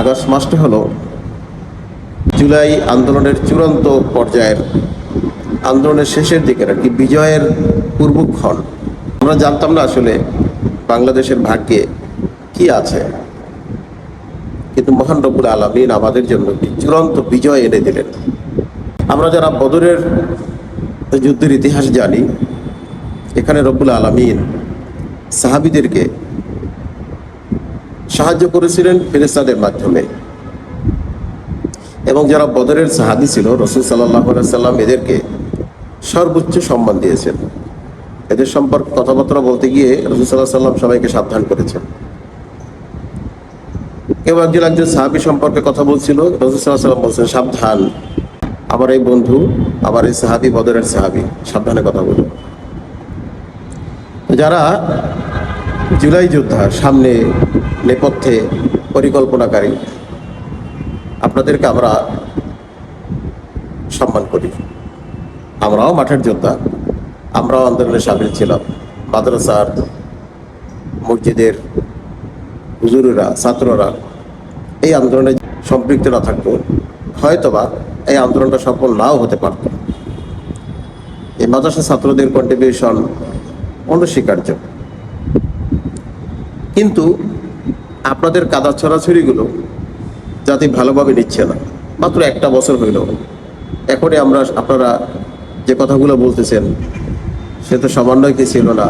August মাসটি হলো জুলাই আন্দোলনের চূড়ান্ত পর্যায়ের আন্দোলনের শেষের দিকের আর কি বিজয়ের পূর্বক্ষণ। আমরা জানতাম না আসলে বাংলাদেশের ভাগ্যে কি আছে। কিন্তু মহান রবুল আলমিন আমাদের জন্য চূড়ান্ত বিজয় এনে দিলেন। আমরা যারা বদরের যুদ্ধের ইতিহাস জানি, এখানে রব্বুল আলমিন সাহাবিদেরকে সাহায্য করেছিলেন ফেরেস্তাদের মাধ্যমে। এবং যারা বদরের সাহাবি ছিল, রসুল সাল্লাহ সাল্লাম এদেরকে সর্বোচ্চ সম্মান দিয়েছেন। এদের সম্পর্কে কথাবার্তা বলতে গিয়ে রসুল সাল্লাহ সাল্লাম সবাইকে সাবধান করেছেন। কেউ একজন একজন সাহাবি সম্পর্কে কথা বলছিল, রসুল সাল্লাহ সাল্লাম বলছেন, সাবধান, আমার এই বন্ধু, আমার এই সাহাবি বদরের সাহাবি, সাবধানে কথা বলুন। যারা জুলাই যোদ্ধা সামনে নেপথ্যে পরিকল্পনাকারী, আপনাদেরকে আমরা সম্মান করি। আমরাও মাঠের যোদ্ধা, আমরাও আন্দোলনে সামিল ছিলাম। মাদ্রাসার মসজিদের হুজুরেরা, ছাত্ররা এই আন্দোলনে সম্পৃক্ত না থাকতো, হয়তোবা এই আন্দোলনটা সফল নাও হতে পারত। এই মাদ্রাসা ছাত্রদের কন্ট্রিবিউশন অনস্বীকার্য। কিন্তু আপনাদের কাদা ছড়াছড়িগুলো জাতি ভালোভাবে নিচ্ছে না। মাত্র একটা বছর হইল। এখনই আমরা আপনারা যে কথাগুলো বলতেছেন, সে তো সমন্বয় কি ছিল না?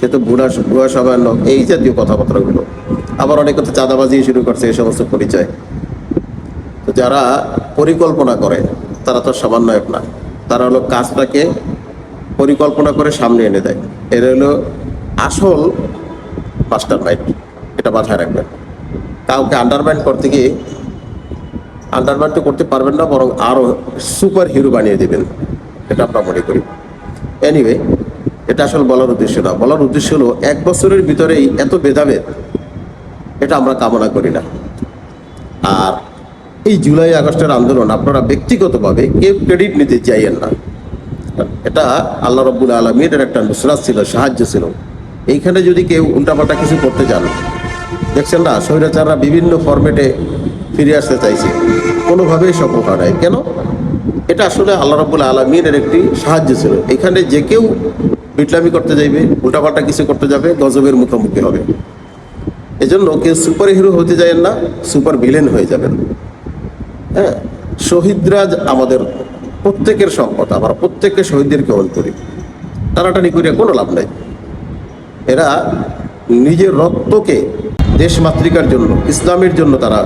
সে তো ভুয়া ভুয়া সামান্য এই জাতীয় কথাবার্তাগুলো। আবার অনেকে তো চাঁদাবাজি শুরু করছে এই সমস্ত পরিচয়। তো যারা পরিকল্পনা করে, তারা তো সমন্বয়ক না। তারা হলো কাজটাকে পরিকল্পনা করে সামনে এনে দেয়। এরা হলো আসল মাস্টার মাইন্ড এটা মাথায় রাখবেন। কাউকে আন্ডারমাইন্ড করতে গিয়ে আন্ডারমাইন্ড তো করতে পারবেন না, বরং আরও সুপার হিরো বানিয়ে দেবেন, এটা আমরা মনে করি। এনিওয়ে এটা আসলে বলার উদ্দেশ্য না। বলার উদ্দেশ্য হলো, এক বছরের ভিতরেই এত ভেদাভেদ, এটা আমরা কামনা করি না। আর এই জুলাই, আগস্টের আন্দোলন আপনারা ব্যক্তিগতভাবে কেউ ক্রেডিট নিতে চাইয়েন না। এটা আল্লাহ রব্বুল আলমীর একটা নুসরাত ছিল, সাহায্য ছিল। এইখানে যদি কেউ উল্টাপাল্টা কিছু করতে চান দেখছেন না? স্বৈরাচাররা বিভিন্ন ফরম্যাটে ফিরে আসতে চাইছে। কোনোভাবেই সফল হয় নাই। কেন? এটা আসলে আল্লাহ রব্বুল আলমীর একটি সাহায্য ছিল। এখানে যে কেউ বিটলামি করতে যাইবে, উল্টাপাল্টা কিছু করতে যাবে, গজবের মুখোমুখি হবে। এজন্য কেউ সুপার হিরো হতে যাবেন না সুপার ভিলেন হয়ে যাবেন। হ্যাঁ? শহীদরা আমাদের প্রত্যেকের সম্পদ, আমরা প্রত্যেককে শহীদদেরকে হল করি। টানাটানি করিয়া কোনো লাভ নাই। এরা নিজের রক্তকে দেশমাতৃকার জন্য ইসলামের জন্য তারা